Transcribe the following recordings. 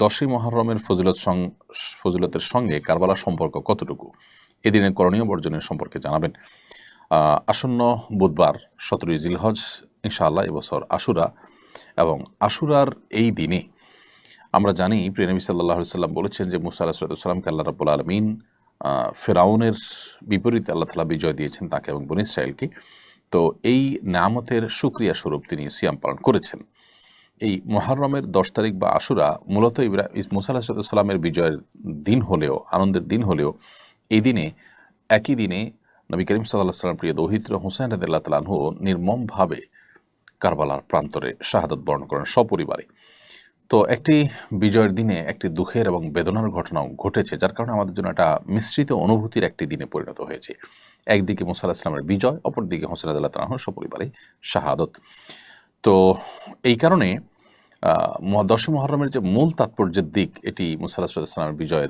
দশই মহরমের ফজিলত ফজিলতের সঙ্গে কারবালার সম্পর্ক কতটুকু? এদিনে করণীয় বর্জনের সম্পর্কে জানাবেন। আসন্ন বুধবার, সতেরোই জিলহজ, ইনশাআল্লাহ এবছর আশুরা এবং আশুরার এই দিনে আমরা জানি প্রিয়নবী সাল্লাহ সাল্লাম বলেছেন যে মুসা আলাহিসাল্লামকে আল্লাহ রাবুল আলমিন ফেরাউনের বিপরীতে আল্লাহ তালা বিজয় দিয়েছেন তাকে এবং বনি ইসরায়েলকে তো এই নামতের সুক্রিয়া স্বরূপ তিনি সিয়াম পালন করেছেন। এই মহরমের দশ তারিখ বা আশুরা মূলত ইব্রা মুসা আলাহিসাল্লামের বিজয়ের দিন হলেও, আনন্দের দিন হলেও, এই দিনে, একই দিনে নবী করিম সাল্লাহ সাল্লাম প্রিয় দৌহিত্র হুসাইন রদুল্লাহ তালাহু নির্মমভাবে কারবালার প্রান্তরে শাহাদত বরণ করেন সপরিবারে। তো একটি বিজয়ের দিনে একটি দুঃখের এবং বেদনার ঘটনাও ঘটেছে, যার কারণে আমাদের জন্য একটা মিশ্রিত অনুভূতির একটি দিনে পরিণত হয়েছে। একদিকে মুসা ইসলামের বিজয়, অপরদিকে হোসেন আদাল্লাহ তালাহ সপরিবারে শাহাদত। তো এই কারণে ম- মহরমের যে মূল তাৎপর্যের দিক, এটি মুসা ইসলামের বিজয়ের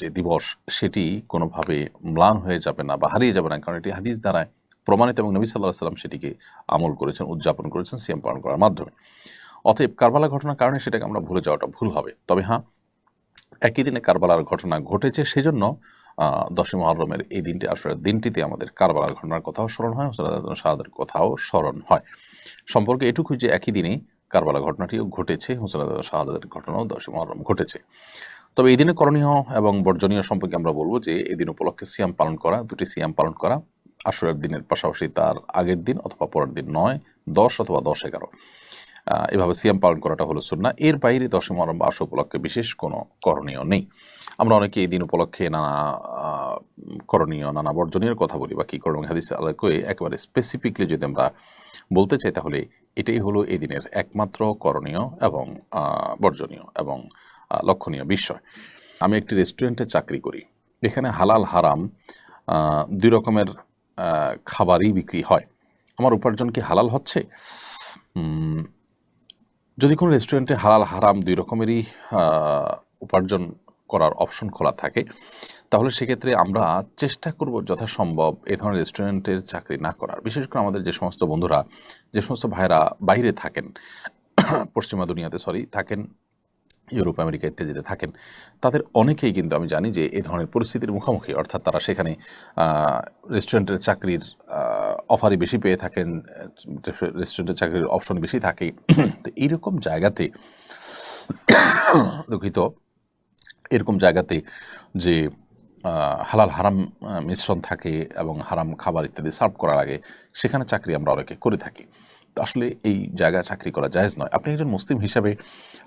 যে দিবস, সেটি কোনোভাবে ম্লান হয়ে যাবে না বা হারিয়ে যাবে না। কারণ এটি হাদিস দ্বারায় প্রমাণিত এবং নবী সাল্লাহ সাল্লাম সেটিকে আমল করেছেন, উদযাপন করেছেন সিএম পালন করার মাধ্যমে। অতএব কারবালা ঘটনার কারণে সেটাকে আমরা ভুলে যাওয়াটা ভুল হবে। তবে হ্যাঁ একই দিনে কারবালার ঘটনা ঘটেছে সেজন্য দশই মহরমের এই দিনটি আসলে দিনটিতে আমাদের কারবালার ঘটনার কথাও স্মরণ হয় শাহাদের কথাও স্মরণ হয়। সম্পর্কে এটুকুই যে একই দিনে কারবালা ঘটনাটিও ঘটেছে হোসেন শাহাদের ঘটনাও দশই মহরম ঘটেছে। তবে এই দিনে করণীয় এবং বর্জনীয় সম্পর্কে আমরা বলব যে, এই দিন উপলক্ষে সিয়াম পালন করা, দুটি সিয়াম পালন করা, আসরের দিনের পাশাপাশি তার আগের দিন অথবা পরের দিন নয়, দশ অথবা দশ এগারো। এভাবে সিয়াম পালন করাটা হলো সুন্না এর বাইরে দশম বা আশ উপলক্ষে বিশেষ কোনো করণীয় নেই। আমরা অনেকে এই দিন উপলক্ষে নানা করণীয়, নানা বর্জনীয় কথা বলি বা কী করণীয়, হাদিস আলাকে একেবারে স্পেসিফিকলি যদি আমরা বলতে চাই তাহলে এটাই হলো এই দিনের একমাত্র করণীয় এবং বর্জনীয় এবং লক্ষণীয় বিষয়। আমি একটি রেস্টুরেন্টে চাকরি করি। এখানে হালাল হারাম দুই রকমের খাবারই বিক্রি হয়। আমার উপার্জন কি হালাল হচ্ছে? যদি কোনো রেস্টুরেন্টে হালাল হারাম দুই রকমেরই উপার্জন করার অপশন খোলা থাকে, তাহলে সেক্ষেত্রে আমরা চেষ্টা করব যথাসম্ভব এ ধরনের রেস্টুরেন্টের চাকরি না করার। বিশেষ করে আমাদের যে সমস্ত বন্ধুরা, যে সমস্ত ভাইরা বাইরে থাকেন, পশ্চিমা দুনিয়াতে সরি থাকেন, ইউরোপ, আমেরিকা ইত্যাদিতে থাকেন, তাদের অনেকেই কিন্তু আমি জানি যে এই ধরনের পরিস্থিতির মুখোমুখি, অর্থাৎ তারা সেখানে রেস্টুরেন্টের চাকরির অফারই বেশি পেয়ে থাকেন রেস্টুরেন্টের চাকরির অপশন বেশি থাকে। তো এইরকম জায়গাতে দুঃখিত এরকম জায়গাতে যে হালাল হারাম মিশ্রণ থাকে এবং হারাম খাবার ইত্যাদি সার্ভ করার আগে সেখানে চাকরি আমরা অনেকে করে থাকি। আসলে এই জায়গায় চাকরি করা জায়েজ নয়। আপনি একজন মুসলিম হিসাবে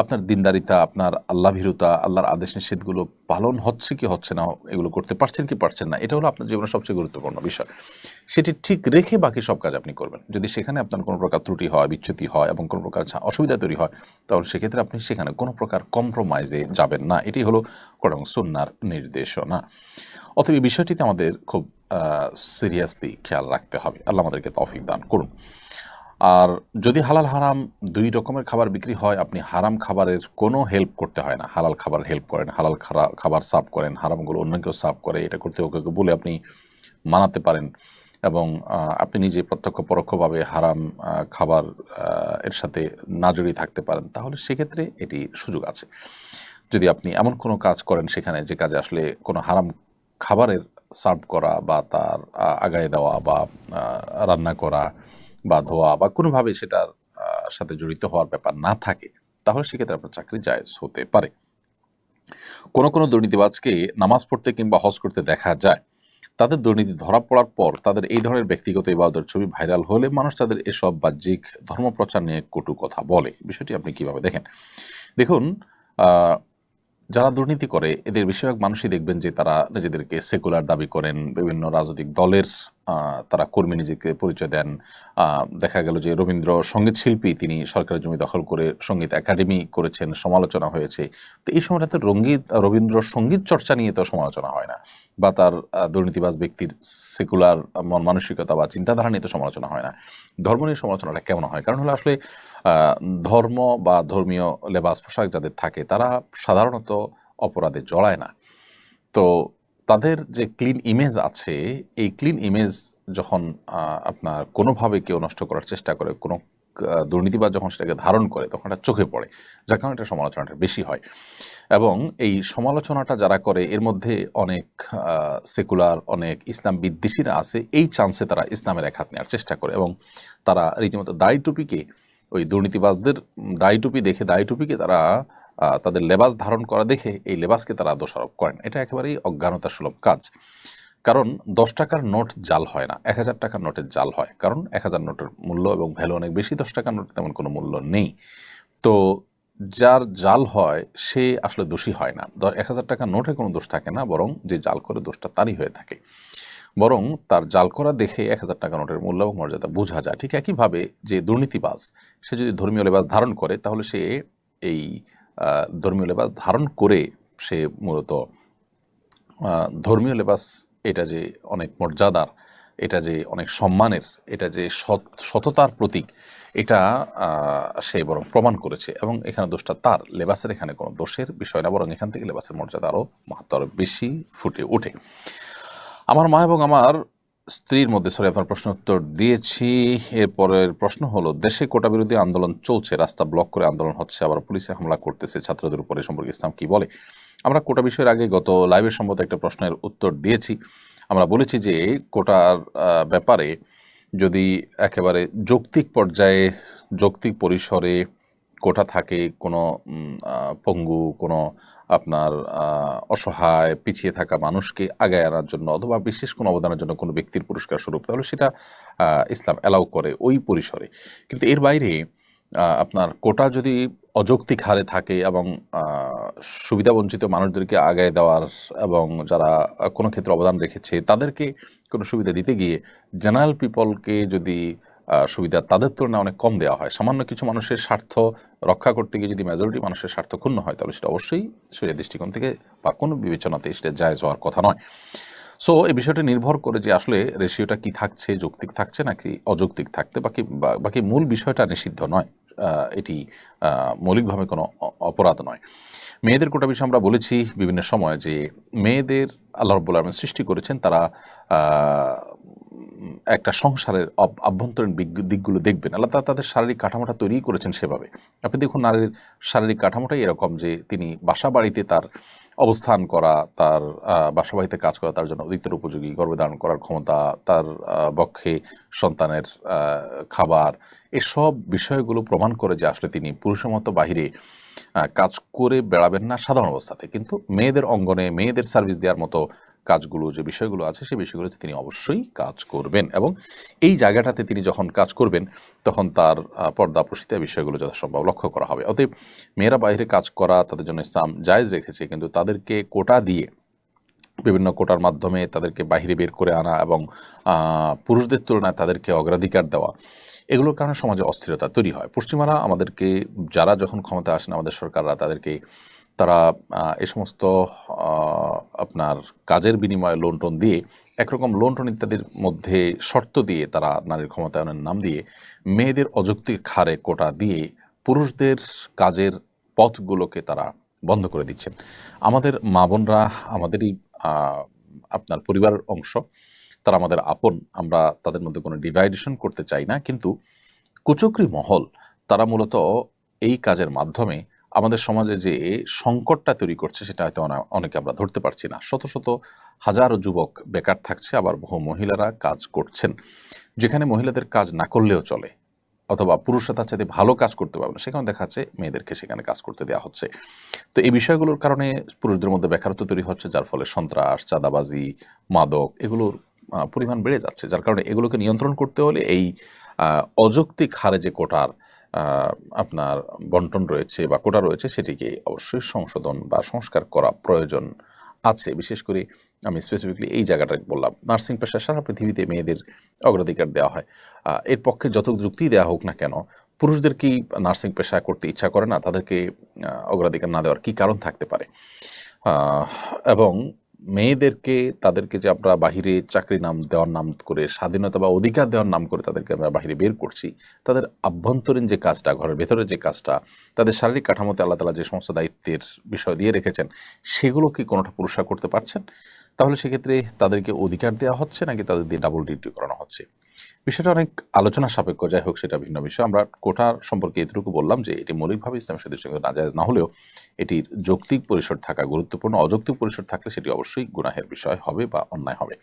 আপনার দিনদারিতা, আপনার আল্লাহ ভীরুতা আল্লাহর আদেশ নিষেধগুলো পালন হচ্ছে কি হচ্ছে না, এগুলো করতে পারছেন কি পারছেন না, এটা হলো আপনার জীবনের সবচেয়ে গুরুত্বপূর্ণ বিষয়। সেটি ঠিক রেখে বাকি সব কাজ আপনি করবেন। যদি সেখানে আপনার কোনো প্রকার ত্রুটি হয়, বিচ্যুতি হয় এবং কোনো প্রকার অসুবিধা তৈরি হয়, তাহলে সেক্ষেত্রে আপনি সেখানে কোনো প্রকার কম্প্রোমাইজে যাবেন না। এটি হলো কোরআন সুন্নার নির্দেশনা। অতএব এই বিষয়টিতে আমাদের খুব সিরিয়াসলি খেয়াল রাখতে হবে। আল্লাহ আমাদেরকে তৌফিক দান করুন। আর যদি হালাল হারাম দুই রকমের খাবার বিক্রি হয়, আপনি হারাম খাবারের কোনো হেল্প করতে হয় না। হালাল খাবার হেল্প করেন, হালাল খাবার সার্ভ করেন, হারামগুলো অন্য কেউ সার্ভ করে, এটা করতে ওকে বলে আপনি মানাতে পারেন। এবং আপনি নিজে প্রত্যক্ষ পরোক্ষভাবে হারাম খাবার এর সাথে না জড়িয়ে থাকতে পারেন, তাহলে সেক্ষেত্রে এটি সুযোগ আছে। যদি আপনি এমন কোনো কাজ করেন সেখানে যে কাজে আসলে কোনো হারাম খাবারের সার্ভ করা বা তার আগায় দেওয়া বা রান্না করা বা ধোয়া বা কোনোভাবে সেটার সাথে জড়িত হওয়ার ব্যাপার না থাকে, তাহলে সেক্ষেত্রে আপনার চাকরি জায়জ হতে পারে। কোনো কোনো দুর্নীতিবাজকে নামাজ পড়তে কিংবা হজ করতে দেখা যায়, তাদের দুর্নীতি ধরা পড়ার পর তাদের এই ধরনের ব্যক্তিগত ইবাদতের ছবি ভাইরাল হলে মানুষ তাদের এসব বাহ্যিক ধর্মপ্রচার নিয়ে কটু কথা বলে। বিষয়টি আপনি কীভাবে দেখেন? দেখুন যারা দুর্নীতি করে, এদের বেশিরভাগ মানুষই দেখবেন যে তারা নিজেদেরকে সেকুলার দাবি করেন, বিভিন্ন রাজনৈতিক দলের তারা কর্মী নিজেকে পরিচয় দেন। দেখা গেল যে রবীন্দ্র সংগীত শিল্পী তিনি সরকারের জমি দখল করে সংগীত একাডেমি করেছেন, সমালোচনা হয়েছে। তো এই সময়টাতে রঙ্গীত, রবীন্দ্র সংগীত চর্চা নিয়ে তো সমালোচনা হয় না বা তার দুর্নীতিবাজ ব্যক্তির সেকুলার মন মানসিকতা বা চিন্তাধারা নিয়ে তো সমালোচনা হয় না। ধর্ম নিয়ে সমালোচনাটা কেমন হয়? কারণ হলো আসলে ধর্ম বা ধর্মীয় লেবাস পোশাক যাদের থাকে তারা সাধারণত অপরাধে জড়ায় না। তো তাদের যে ক্লিন ইমেজ আছে এই ক্লিন ইমেজ যখন আপনার কোনোভাবে কেউ নষ্ট করার চেষ্টা করে কোনো আহ, দুর্নীতিবাজ যখন সেটাকে ধারণ করে তখন এটা চোখে পড়ে। যার কারণে এটা সমালোচনাটা বেশি হয়। এবং এই সমালোচনাটা যারা করে এর মধ্যে অনেক সেকুলার অনেক ইসলাম বিদ্বেষীরা আছে এই চান্সে তারা ইসলামের এক হাত নেওয়ার চেষ্টা করে। এবং তারা রীতিমতো দাড়ি টুপিকে ওই দুর্নীতিবাজদের দাড়ি টুপি দেখে দাড়ি টুপিকে তারা তাদের লেবাস ধারণ করা দেখে এই লেবাসকে তারা দোষারোপ করেন। এটা একেবারেই অজ্ঞানতা সুলভ কাজ। কারণ দশ টাকার নোট জাল হয় না, এক হাজার টাকার নোটের জাল হয়। কারণ এক হাজার নোটের মূল্য এবং ভ্যালু অনেক বেশি, দশ টাকার নোটের তেমন কোনো মূল্য নেই। তো যার জাল হয়, সে আসলে দোষী হয় না। এক হাজার টাকার নোটে কোনো দোষ থাকে না, বরং যে জাল করে দোষটা তারই হয়ে থাকে। বরং তার জাল করা দেখে এক হাজার টাকা নোটের মূল্য এবং মর্যাদা বোঝা যায়। ঠিক একইভাবে যে দুর্নীতিবাজ, সে যদি ধর্মীয় লেবাস ধারণ করে, তাহলে সে এই ধর্মীয় লেবাস ধারণ করে সে মূলত ধর্মীয় লেবাস এটা যে অনেক মর্যাদার, এটা যে অনেক সম্মানের, এটা যে সৎ, সততার প্রতীক, এটা সে বরং প্রমাণ করেছে। এবং এখানে দোষটা তার, লেবাসের এখানে কোনো দোষের বিষয় না, বরং এখান থেকে লেবাসের মর্যাদা আরও মাহাত্ম আরও বেশি ফুটে ওঠে। আমার মা এবং আমার স্ত্রীর মধ্যে, সরি, আপনার প্রশ্ন উত্তর দিয়েছি। এরপরের প্রশ্ন হলো, দেশে কোটা বিরোধী আন্দোলন চলছে, রাস্তা ব্লক করে আন্দোলন হচ্ছে, আবার পুলিশে হামলা করতেছে, ছাত্রদের উপরে সম্পর্কে ইসলাম কি বলে? আমরা কোটা বিষয়ের আগে গত লাইভের সম্ভবত একটা প্রশ্নের উত্তর দিয়েছি। আমরা বলেছি যে, কোটার ব্যাপারে যদি একেবারে যৌক্তিক পর্যায়ে, যৌক্তিক পরিসরে কোটা থাকে, কোনো পঙ্গু, কোনো আপনার অসহায়, পিছিয়ে থাকা মানুষকে আগায় আনার জন্য অথবা বিশেষ কোনো অবদানের জন্য কোনো ব্যক্তির পুরস্কার স্বরূপ, তাহলে সেটা ইসলাম অ্যালাউ করে ওই পরিসরে। কিন্তু এর বাইরে আপনার কোটা যদি অযৌক্তিক হারে থাকে এবং সুবিধাবঞ্চিত মানুষদেরকে আগায় দেওয়ার এবং যারা কোনো ক্ষেত্রে অবদান রেখেছে, তাদেরকে কোনো সুবিধা দিতে গিয়ে জেনারেল পিপলকে যদি সুবিধা তাদের তুলনায় অনেক কম দেওয়া হয়। সামান্য কিছু মানুষের স্বার্থ রক্ষা করতে গিয়ে যদি মেজরিটি মানুষের স্বার্থ ক্ষুণ্ণ হয়, তাহলে সেটা অবশ্যই শরীর দৃষ্টিকোণ থেকে বা কোনো বিবেচনাতে সেটা জায়জ হওয়ার কথা নয়। সো এই বিষয়টা নির্ভর করে যে আসলে রেশিওটা কি থাকছে, যৌক্তিক থাকছে নাকি অযৌক্তিক থাকতে বাকি বাকি মূল বিষয়টা নিষিদ্ধ নয়। এটি মৌলিকভাবে কোনো অপরাধ নয়। মেয়েদের কোটা বিষয়ে আমরা বলেছি বিভিন্ন সময় যে মেয়েদের, আল্লাহ রব্বুল আলম সৃষ্টি করেছেন তারা একটা সংসারের আভ্যন্তরীণ দিকগুলো দেখবেন। আল্লাহ তাআলা তাদের শারীরিক কাঠামোটা তৈরি করেছেন সেভাবে। আপনি দেখুন নারীর শারীরিক কাঠামোটাই এরকম যে তিনি বাসা বাড়িতে তার অবস্থান করা, তার বাসা বাড়িতে কাজ করা, তার জন্য অধিকতর উপযোগী গর্ভধারণ করার ক্ষমতা, তার বক্ষে সন্তানের খাবার, এসব বিষয়গুলো প্রমাণ করে যে আসলে তিনি পুরুষের মতো বাহিরে কাজ করে বেড়াবেন না সাধারণ অবস্থাতে। কিন্তু মেয়েদের অঙ্গনে, মেয়েদের সার্ভিস দেওয়ার মতো কাজগুলো, যে বিষয়গুলো আছে, সেই বিষয়গুলোতে তিনি অবশ্যই কাজ করবেন এবং এই জায়গাটাতে তিনি যখন কাজ করবেন, তখন তার পর্দা প্রসিতা বিষয়গুলো যথাসম্ভব লক্ষ্য করা হবে। অতএব মেয়েরা বাইরে কাজ করা, তাদের জন্য ইসলাম জায়েজ রেখেছে, কিন্তু তাদেরকে কোটা দিয়ে বিভিন্ন কোটার মাধ্যমে তাদেরকে বাইরে বের করে আনা এবং পুরুষদের তুলনায় তাদেরকে অগ্রাধিকার দেওয়া, এগুলোর কারণে সমাজে অস্থিরতা তৈরি হয়। পশ্চিমারা আমাদেরকে, যারা যখন ক্ষমতা আসেন আমাদের সরকাররা, তাদেরকে তারা এ সমস্ত আপনার কাজের বিনিময়ে লোন টোন দিয়ে, একরকম লোন টোন ইত্যাদির মধ্যে শর্ত দিয়ে তারা নারীর ক্ষমতায়নের নাম দিয়ে মেয়েদের অযৌক্তিক হারে কোটা দিয়ে পুরুষদের কাজের পথগুলোকে তারা বন্ধ করে দিচ্ছেন। আমাদের মা বোনরা, আমাদেরই আপনার পরিবারের অংশ, তারা আমাদের আপন, আমরা তাদের মধ্যে কোনো ডিভাইডেশন করতে চাই না, কিন্তু কুচক্রি মহল, তারা মূলত এই কাজের মাধ্যমে আমাদের সমাজে যে সংকটটা তৈরি করছে, সেটা হয়তো অনেকে আমরা ধরতে পারছি না। শত শত হাজারো যুবক বেকার থাকছে, আবার বহু মহিলারা কাজ করছেন। যেখানে মহিলাদের কাজ না করলেও চলে, অথবা পুরুষরা তার চাইতে ভালো কাজ করতে পারবে না সেখানে দেখা যাচ্ছে মেয়েদেরকে সেখানে কাজ করতে দেওয়া হচ্ছে। তো এই বিষয়গুলোর কারণে পুরুষদের মধ্যে বেকারত্ব তৈরি হচ্ছে, যার ফলে সন্ত্রাস, চাঁদাবাজি, মাদক এগুলোর পরিমাণ বেড়ে যাচ্ছে। যার কারণে এগুলোকে নিয়ন্ত্রণ করতে হলে এই অযৌক্তিক হারে যে কোটার আপনার বন্টন রয়েছে বা কোটা রয়েছে সেটিকে অবশ্যই সংশোধন বা সংস্কার করা প্রয়োজন আছে। বিশেষ করে আমি স্পেসিফিকলি এই জায়গাটা বললাম নার্সিং পেশা সারা পৃথিবীতে মেয়েদের অগ্রাধিকার দেওয়া হয়। এর পক্ষে যত যুক্তি দেওয়া হোক না কেন, পুরুষদের কি নার্সিং পেশা করতে ইচ্ছা করে না? তাদেরকে অগ্রাধিকার না দেওয়ার কি কারণ থাকতে পারে? এবং মেয়েদেরকে, তাদেরকে যে আমরা বাহিরে চাকরি নাম, দেওয়ার নাম করে, স্বাধীনতা বা অধিকার দেওয়ার নাম করে তাদেরকে আমরা বাহিরে বের করছি, তাদের আভ্যন্তরীণ যে কাজটা, ঘরের ভেতরে যে কাজটা, তাদের শারীরিক কাঠামোতে আল্লাহ তালা যে সমস্ত দায়িত্বের বিষয় দিয়ে রেখেছেন, সেগুলো কি কোনোটা পুরস্কার করতে পারছেন? তাহলে সেক্ষেত্রে তাদেরকে অধিকার দেওয়া হচ্ছে নাকি তাদের দিয়ে ডাবল ডিউটি করানো হচ্ছে? বিষয়টা অনেক আলোচনা সাপেক্ষ, যাই হোক সেটা ভিন্ন বিষয়। আমরা কোটার সম্পর্কে এতটুকু বললাম যে এটি মৌলিকভাবে ইসলাম সাথে সঙ্গে নাজায়জ না হলেও এটির যৌক্তিক পরিসর থাকা গুরুত্বপূর্ণ। অযৌক্তিক পরিসর থাকলে সেটি অবশ্যই গুনাহের বিষয় হবে বা অন্যায় হবে।